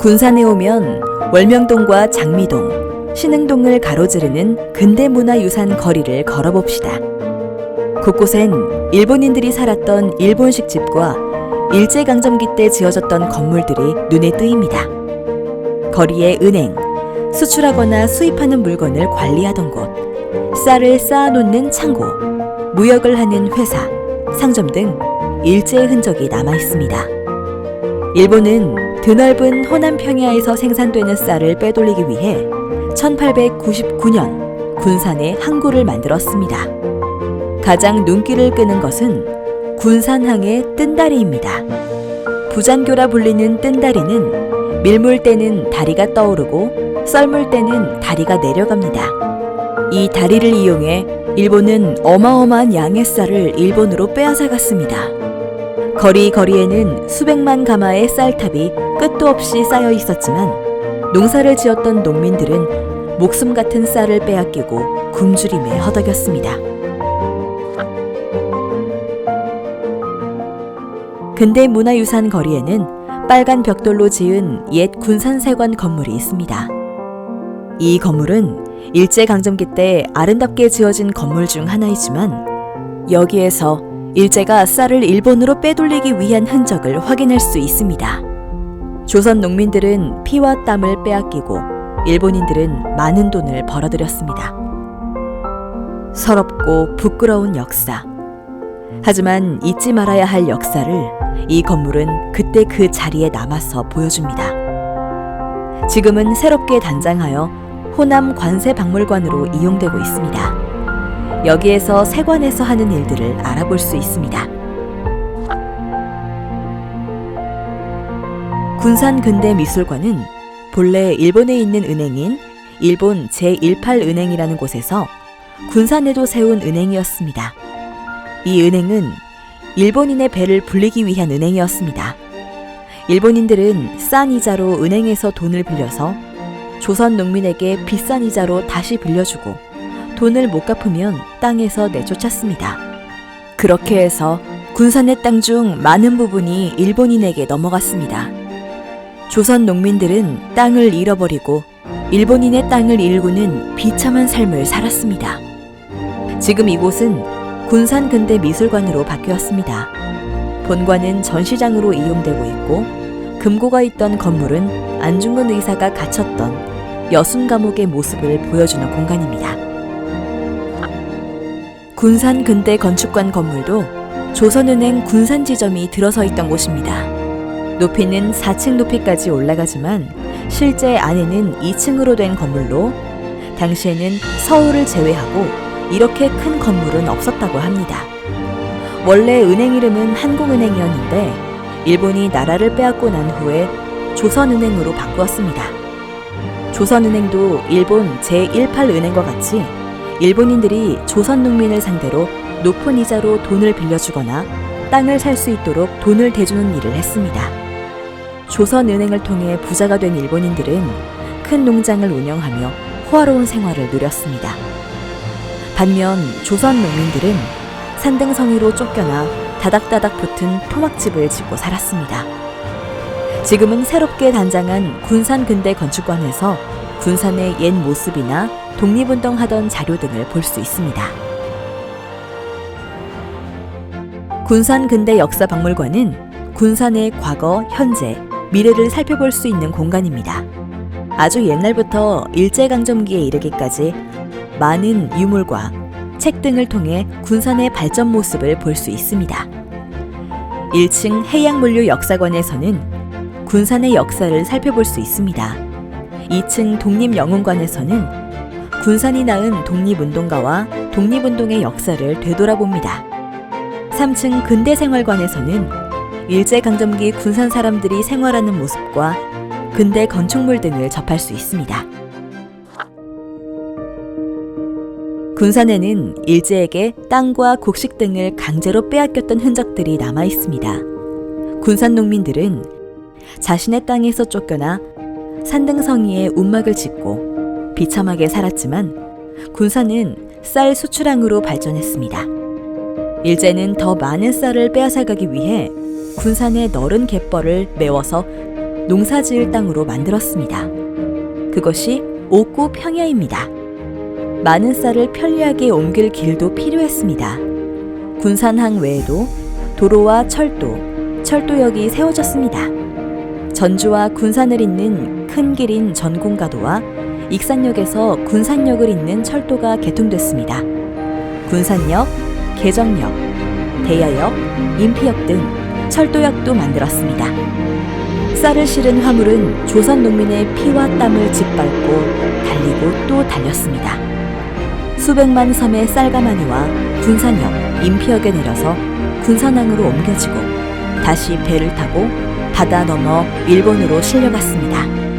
군산에 오면 월명동과 장미동, 신흥동을 가로지르는 근대문화유산 거리를 걸어봅시다. 곳곳엔 일본인들이 살았던 일본식 집과 일제강점기 때 지어졌던 건물들이 눈에 띄입니다. 거리에 은행, 수출하거나 수입하는 물건을 관리하던 곳, 쌀을 쌓아놓는 창고, 무역을 하는 회사, 상점 등 일제의 흔적이 남아 있습니다. 일본은 드넓은 호남 평야에서 생산되는 쌀을 빼돌리기 위해 1899년 군산에 항구를 만들었습니다. 가장 눈길을 끄는 것은 군산항의 뜬다리입니다. 부잔교라 불리는 뜬다리는 밀물 때는 다리가 떠오르고 썰물 때는 다리가 내려갑니다. 이 다리를 이용해 일본은 어마어마한 양의 쌀을 일본으로 빼앗아갔습니다. 거리 거리에는 수백만 가마의 쌀탑이 끝도 없이 쌓여 있었지만 농사를 지었던 농민들은 목숨 같은 쌀을 빼앗기고 굶주림에 허덕였습니다. 근대 문화유산 거리에는 빨간 벽돌로 지은 옛 군산세관 건물이 있습니다. 이 건물은 일제강점기 때 아름답게 지어진 건물 중 하나이지만 여기에서 일제가 쌀을 일본으로 빼돌리기 위한 흔적을 확인할 수 있습니다. 조선 농민들은 피와 땀을 빼앗기고 일본인들은 많은 돈을 벌어들였습니다. 서럽고 부끄러운 역사. 하지만 잊지 말아야 할 역사를 이 건물은 그때 그 자리에 남아서 보여줍니다. 지금은 새롭게 단장하여 호남 관세박물관으로 이용되고 있습니다. 여기에서 세관에서 하는 일들을 알아볼 수 있습니다. 군산 근대 미술관은 본래 일본에 있는 은행인 일본 제18은행이라는 곳에서 군산에도 세운 은행이었습니다. 이 은행은 일본인의 배를 불리기 위한 은행이었습니다. 일본인들은 싼 이자로 은행에서 돈을 빌려서 조선 농민에게 비싼 이자로 다시 빌려주고 돈을 못 갚으면 땅에서 내쫓았습니다. 그렇게 해서 군산의 땅 중 많은 부분이 일본인에게 넘어갔습니다. 조선 농민들은 땅을 잃어버리고 일본인의 땅을 일구는 비참한 삶을 살았습니다. 지금 이곳은 군산 근대 미술관으로 바뀌었습니다. 본관은 전시장으로 이용되고 있고 금고가 있던 건물은 안중근 의사가 갇혔던 여순 감옥의 모습을 보여주는 공간입니다. 군산 근대 건축관 건물도 조선은행 군산 지점이 들어서 있던 곳입니다. 높이는 4층 높이까지 올라가지만 실제 안에는 2층으로 된 건물로 당시에는 서울을 제외하고 이렇게 큰 건물은 없었다고 합니다. 원래 은행 이름은 한국은행이었는데 일본이 나라를 빼앗고 난 후에 조선은행으로 바꾸었습니다. 조선은행도 일본 제18은행과 같이 일본인들이 조선 농민을 상대로 높은 이자로 돈을 빌려주거나 땅을 살 수 있도록 돈을 대주는 일을 했습니다. 조선은행을 통해 부자가 된 일본인들은 큰 농장을 운영하며 호화로운 생활을 누렸습니다. 반면 조선 농민들은 산등성이로 쫓겨나 다닥다닥 붙은 토막집을 짓고 살았습니다. 지금은 새롭게 단장한 군산 근대 건축관에서 군산의 옛 모습이나 독립운동하던 자료 등을 볼 수 있습니다. 군산 근대 역사 박물관은 군산의 과거, 현재, 미래를 살펴볼 수 있는 공간입니다. 아주 옛날부터 일제강점기에 이르기까지 많은 유물과 책 등을 통해 군산의 발전 모습을 볼 수 있습니다. 1층 해양물류 역사관에서는 군산의 역사를 살펴볼 수 있습니다. 2층 독립영웅관에서는 군산이 낳은 독립운동가와 독립운동의 역사를 되돌아봅니다. 3층 근대생활관에서는 일제강점기 군산 사람들이 생활하는 모습과 근대 건축물 등을 접할 수 있습니다. 군산에는 일제에게 땅과 곡식 등을 강제로 빼앗겼던 흔적들이 남아 있습니다. 군산 농민들은 자신의 땅에서 쫓겨나 산등성이에 운막을 짓고 비참하게 살았지만 군산은 쌀 수출항으로 발전했습니다. 일제는 더 많은 쌀을 빼앗아가기 위해 군산의 너른 갯벌을 메워서 농사지을 땅으로 만들었습니다. 그것이 옥구 평야입니다. 많은 쌀을 편리하게 옮길 길도 필요했습니다. 군산항 외에도 도로와 철도, 철도역이 세워졌습니다. 전주와 군산을 잇는 큰 길인 전공가도와 익산역에서 군산역을 잇는 철도가 개통됐습니다. 군산역, 개정역, 대야역, 인피역 등 철도역도 만들었습니다. 쌀을 실은 화물은 조선 농민의 피와 땀을 짓밟고 달리고 또 달렸습니다. 수백만 섬의 쌀가마니와 군산역, 인피역에 내려서 군산항으로 옮겨지고 다시 배를 타고 바다 넘어 일본으로 실려갔습니다.